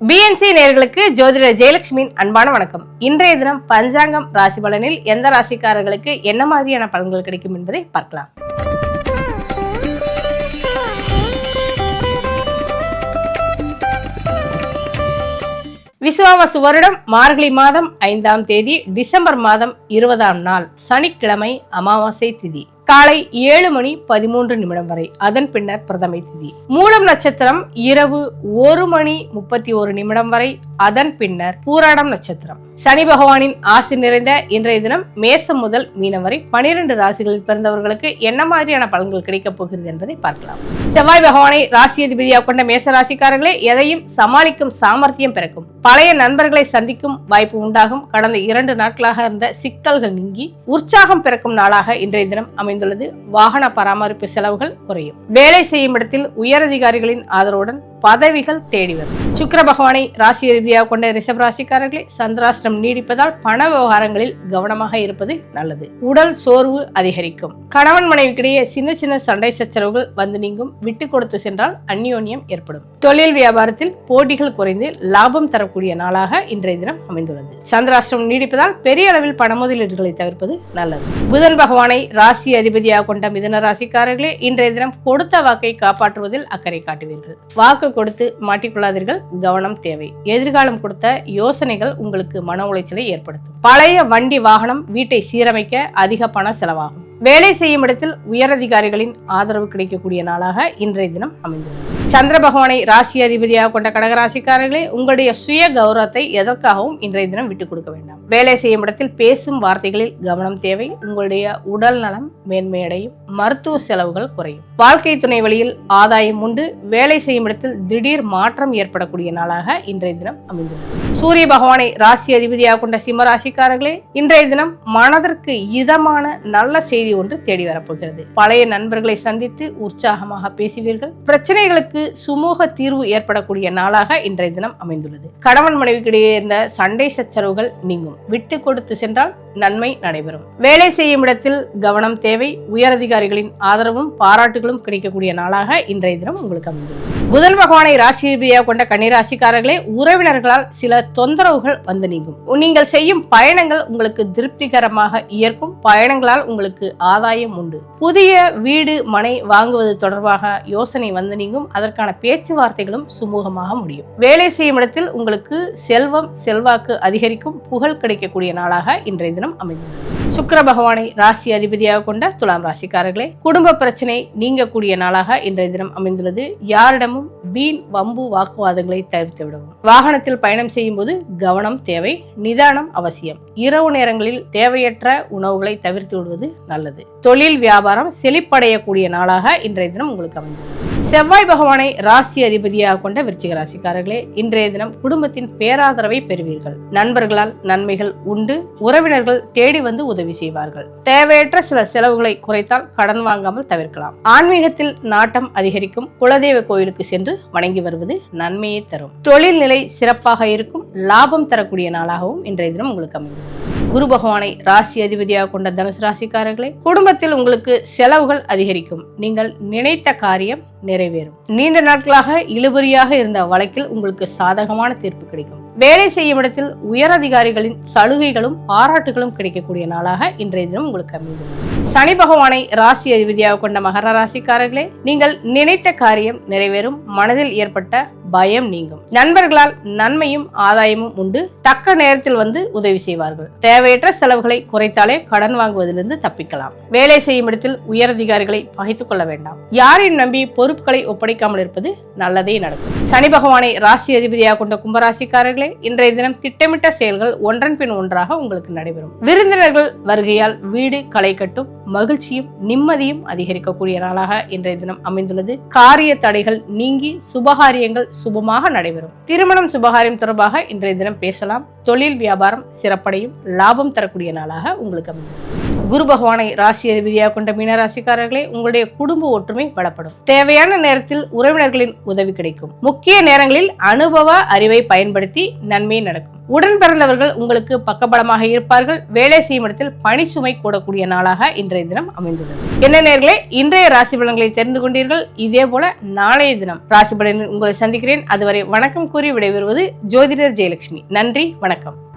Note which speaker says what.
Speaker 1: BNC நேர்களுக்கு ஜோதிடர் ஜெயலட்சுமியின் அன்பான வணக்கம். இன்றைய தினம் பஞ்சாங்கம் ராசி பலனில் எந்த ராசிக்காரர்களுக்கு என்ன மாதிரியான பலன்கள் கிடைக்கும் என்பதை பார்க்கலாம். விசுவாவசு வருடம் மார்கழி மாதம் ஐந்தாம் தேதி டிசம்பர் மாதம் இருபதாம் நாள் சனிக்கிழமை அமாவாசை திதி. காலை ஏழு மணி பதிமூன்று நிமிடம் வரை. அதன் பின்னர் பிரதமை திதி. மூலம் நட்சத்திரம் இரவு ஒரு மணி முப்பத்தி ஒரு நிமிடம் வரை. அதன் பின்னர் பூராடம் நட்சத்திரம். சனி பகவானின் ஆசி நிறைந்த இன்றைய தினம் மேசம் முதல் மீனம் வரை பனிரெண்டு ராசிகளில் பிறந்தவர்களுக்கு என்ன மாதிரியான பலன்கள் கிடைக்கப் போகிறது என்பதை பார்க்கலாம். செவ்வாய் பகவானை ராசி அதிபதியாக கொண்ட மேச ராசிக்காரர்களே எதையும் சமாளிக்கும் சாமர்த்தியம் பிறக்கும். பழைய நண்பர்களை சந்திக்கும் வாய்ப்பு உண்டாகும். கடந்த இரண்டு நாட்களாக இருந்த சிக்கல்கள் நீங்கி உற்சாகம் பிறக்கும் நாளாக இன்றைய தினம் அமைந்துள்ளது. வாகன பராமரிப்பு செலவுகள் குறையும். வேலை செய்யும் இடத்தில் உயரதிகாரிகளின் ஆதரவுடன் பதவிகள் தேடி வரும். சுக்கிர பகவானை ராசி ரீதியாக கொண்ட ரிஷப் ராசிக்காரர்களை சந்திராஷ்டிரம் நீடிப்பதால் பண விவகாரங்களில் கவனமாக இருப்பது நல்லது. உடல் சோர்வு அதிகரிக்கும். கணவன் மனைவிக்கிடையே சின்ன சின்ன சண்டை சச்சரவுகள் வந்து நீங்கும். விட்டு கொடுத்து சென்றால் அந்யோன்யம் ஏற்படும். தொழில் வியாபாரத்தில் போட்டிகள் குறைந்து லாபம் தரக்கூடிய நாளாக இன்றைய தினம் அமைந்துள்ளது. சந்திராசிரம் நீடிப்பதால் பெரிய அளவில் பண முதலீடுகளை தவிர்ப்பது நல்லது. புதன் பகவானை ராசி அதிபதியாக கொண்ட மிதன ராசிக்காரர்களே இன்றைய தினம் கொடுத்த வாக்கை காப்பாற்றுவதில் அக்கறை காட்டுவீர்கள். வாக்கு கொடுத்து மாட்டிக்கொள்ளாதீர்கள். கவனம் தேவை. எதிர்காலம் கொடுத்த யோசனைகள் உங்களுக்கு மன உளைச்சலை ஏற்படுத்தும். பழைய வண்டி வாகனம் வீட்டை சீரமைக்க அதிக பண செலவாகும். வேலை செய்யும் இடத்தில் உயரதிகாரிகளின் ஆதரவு கிடைக்கக்கூடிய நாளாக இன்றைய தினம் அமைந்துள்ளது. சந்திர பகவானை ராசி அதிபதியாக கொண்ட கடகராசிக்காரர்களே உங்களுடைய சுய கௌரவத்தை எதற்காகவும் இன்றைய தினம் விட்டுக் கொடுக்க வேண்டாம். வேலை செய்யும் இடத்தில் பேசும் வார்த்தைகளில் கவனம் தேவை உங்களுடைய உடல் நலம் மேன்மையடையும் மருத்துவ செலவுகள் குறையும். வாழ்க்கை துணை வழியில் ஆதாயம் உண்டு வேலை செய்யும் இடத்தில் திடீர் மாற்றம் ஏற்படக்கூடிய நாளாக இன்றைய தினம் அமைந்துள்ளது. சூரிய பகவானை ராசி அதிபதியாக கொண்ட சிம்ம ராசிக்காரர்களே இன்றைய தினம் மனதிற்கு இதமான நல்ல செய்தி ஒன்று தேடி வரப்போகிறது. பழைய நண்பர்களை சந்தித்து உற்சாகமாக பேசுவீர்கள். பிரச்சனைகளுக்கு சுமூக தீர்வு ஏற்படக்கூடிய நாளாக இன்றைய தினம் அமைந்துள்ளது. கணவன் மனைவிக்கிடையே இருந்த சண்டை சச்சரவுகள் நீங்கும். விட்டு கொடுத்து சென்றால் நன்மை நடைபெறும். வேலை செய்யும் இடத்தில் கவனம் தேவை. உயரதிகாரிகளின் ஆதரவும் பாராட்டுகளும் கிடைக்கக்கூடிய நாளாக இன்றைய தினம் உங்களுக்கு அமைந்துள்ளது புதன் பகவானை ராசியாக கொண்ட கன்னிராசிக்காரர்களே உறவினர்களால் சில தொந்தரவுகள் வந்து நீங்கும். நீங்கள் செய்யும் பயணங்கள் உங்களுக்கு திருப்திகரமாக இயற்கும் பயணங்களால் உங்களுக்கு ஆதாயம் உண்டு. புதிய வீடு மனை வாங்குவது தொடர்பாக யோசனை வந்து நீங்கும். அதற்கான பேச்சுவார்த்தைகளும் சுமூகமாக முடியும். வேலை செய்யும் இடத்தில் உங்களுக்கு செல்வம் செல்வாக்கு அதிகரிக்கும். புகழ் கிடைக்கக்கூடிய நாளாக இன்றைய தினம் அமைந்துள்ளது. சுக்கர பகவானை ராசி அதிபதியாக கொண்ட துலாம் ராசிக்காரர்களே குடும்ப பிரச்சனை நீங்கக்கூடிய நாளாக இன்றைய தினம் அமைந்துள்ளது. யாரிடமும் வீண் வம்பு வாக்குவாதங்களை தவிர்த்து விடவும். வாகனத்தில் பயணம் செய்யும் போது கவனம் தேவை நிதானம் அவசியம். இரவு நேரங்களில் தேவையற்ற உணவுகளை தவிர்த்து விடுவது நல்லது. தொழில் வியாபாரம் செழிப்படையக்கூடிய நாளாக இன்றைய தினம் உங்களுக்கு அமைந்துள்ளது. செவ்வாய் பகவானை ராசி அதிபதியாக கொண்ட விருச்சிக ராசிக்காரர்களே இன்றைய தினம் குடும்பத்தின் பேராதரவை பெறுவீர்கள். நண்பர்களால் நன்மைகள் உண்டு உறவினர்கள் தேடி வந்து உதவி செய்வார்கள். தேவையற்ற சில செலவுகளை குறைத்தால் கடன் வாங்காமல் தவிர்க்கலாம். ஆன்மீகத்தில் நாட்டம் அதிகரிக்கும் குலதெய்வ கோயிலுக்கு சென்று வணங்கி வருவது நன்மையை தரும். தொழில் நிலை சிறப்பாக இருக்கும் லாபம் தரக்கூடிய நாளாகவும் இன்றைய தினம் உங்களுக்கு அமைந்தது குரு பகவானை ராசி அதிபதியாக கொண்ட தனுசு ராசிக்காரர்களே குடும்பத்தில் உங்களுக்கு செலவுகள் அதிகரிக்கும். நீங்கள் நினைத்த காரியம் நிறைவேறும். நீண்ட நாட்களாக இழுபறியாக இருந்த வழக்கில் உங்களுக்கு சாதகமான தீர்ப்பு கிடைக்கும். வேலை செய்யும் இடத்தில் உயர் அதிகாரிகளின் சலுகைகளும் பாராட்டுகளும் கிடைக்கக்கூடிய நாளாக இன்றைய தினம் உங்களுக்கு அமைந்துள்ளது சனி பகவானை ராசி அதிபதியாக கொண்ட மகர ராசிக்காரர்களே நீங்கள் நினைத்த காரியம் நிறைவேறும். மனதில் ஏற்பட்ட பயம் நீங்கும். நண்பர்களால் நன்மையும் ஆதாயமும் உண்டு. தக்க நேரத்தில் வந்து உதவி செய்வார்கள். தேவையற்ற செலவுகளை குறைத்தாலே கடன் வாங்குவதிலிருந்து தப்பிக்கலாம். வேலை செய்யும் இடத்தில் உயரதிகாரிகளை பகைத்துக் கொள்ள வேண்டாம். யாரையும் நம்பி பொறுப்புகளை ஒப்படைக்காமல் இருப்பது நல்லதே நடக்கும். சனி பகவானை ராசி அதிபதியாக கொண்ட கும்பராசிக்காரர்களே இன்றைய தினம் திட்டமிட்ட செயல்கள் ஒன்றன் பின் ஒன்றாக உங்களுக்கு நடைபெறும். விருந்தினர்கள் வருகையால் வீடு களை கட்டும் மகிழ்ச்சியும் நிம்மதியும் அதிகரிக்கக்கூடிய நாளாக இன்றைய தினம் அமைந்துள்ளது. காரிய தடைகள் நீங்கி சுபகாரியங்கள் சுபமாக நடைபெறும். திருமணம் சுபகாரியம் தொடர்பாக இன்றைய தினம் பேசலாம். தொழில் வியாபாரம் சிறப்படையும் லாபம் தரக்கூடிய நாளாக உங்களுக்கு அமைந்துள்ளது குரு பகவானை ராசி அதிபதியாக கொண்ட மீனராசிக்காரர்களே உங்களுடைய குடும்ப ஒற்றுமை பலப்படும். தேவையான நேரத்தில் உறவினர்களின் உதவி கிடைக்கும். முக்கிய நேரங்களில் அனுபவ அறிவை பயன்படுத்தி நன்மை நடக்கும். உடன் பிறந்தவர்கள் உங்களுக்கு பக்கபலமாக இருப்பார்கள். வேலை செய்யும் இடத்தில் பணி சுமை கூடக்கூடிய நாளாக இன்றைய தினம் அமைந்துள்ளது. என்ன நேர்களே இன்றைய ராசி பலன்களை தெரிந்து கொண்டீர்கள். இதே போல நாளைய தினம் ராசி பலனில் உங்களை சந்திக்கிறேன். அதுவரை வணக்கம் கூறி விடைபெறுவது ஜோதிடர் ஜெயலட்சுமி. நன்றி வணக்கம்.